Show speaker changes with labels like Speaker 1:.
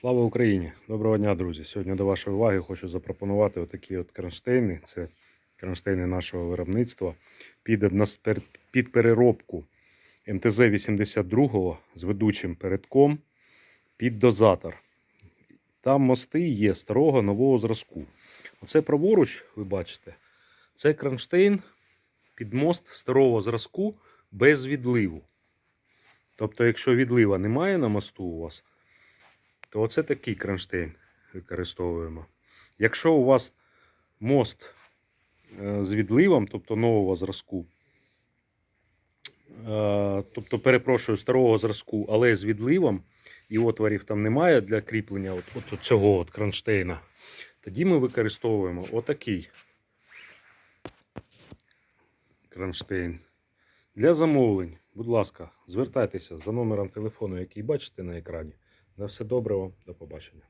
Speaker 1: Слава Україні! Доброго дня, друзі! Сьогодні до вашої уваги хочу запропонувати отакі от кронштейни. Це кронштейни нашого виробництва під, під переробку МТЗ-82 з ведучим передком під дозатор. Там мости є старого нового зразку. Оце праворуч, ви бачите, це кронштейн під мост старого зразку без відливу. Тобто, якщо відлива немає на мосту у вас, то оце такий кронштейн використовуємо. Якщо у вас мост е, з відливом, тобто нового зразку, е, тобто, перепрошую, старого зразку, але з відливом, і отворів там немає для кріплення от, от цього от кронштейна, тоді ми використовуємо отакий кронштейн. Для замовлень, будь ласка, звертайтеся за номером телефону, який бачите на екрані. На все добре до побачення.